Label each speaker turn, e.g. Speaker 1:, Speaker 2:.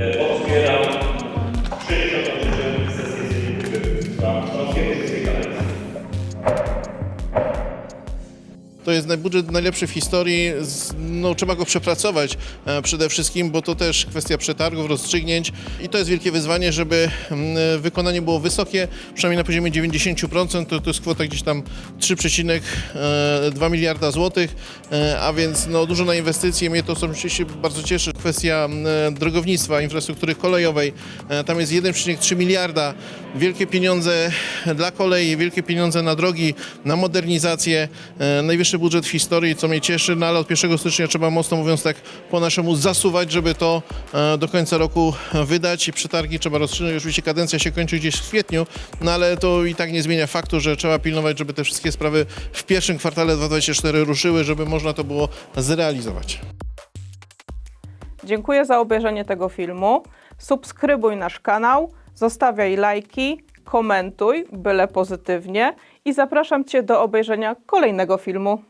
Speaker 1: e, otwieram 63. sesję Sejmu Polskiego Wszystkiej Kadencji.
Speaker 2: To jest budżet najlepszy w historii. No, trzeba go przepracować e, przede wszystkim, bo to też kwestia przetargów, rozstrzygnięć i to jest wielkie wyzwanie, żeby mm, wykonanie było wysokie, przynajmniej na poziomie 90%. To, to jest kwota gdzieś tam 3,2 miliarda złotych, e, a więc no, dużo na inwestycje. Mnie to się bardzo cieszy. Kwestia mm, drogownictwa, infrastruktury kolejowej. E, Tam jest 1,3 miliarda. Wielkie pieniądze dla kolei, wielkie pieniądze na drogi, na modernizację. E, Budżet w historii, co mnie cieszy, no ale od 1 stycznia trzeba mocno mówiąc tak po naszemu zasuwać, żeby to e, do końca roku wydać i przetargi trzeba rozstrzygnąć. Oczywiście kadencja się kończy gdzieś w kwietniu, no ale to i tak nie zmienia faktu, że trzeba pilnować, żeby te wszystkie sprawy w pierwszym kwartale 2024 ruszyły, żeby można to było zrealizować.
Speaker 3: Dziękuję za obejrzenie tego filmu. Subskrybuj nasz kanał, zostawiaj lajki, komentuj, byle pozytywnie i zapraszam Cię do obejrzenia kolejnego filmu.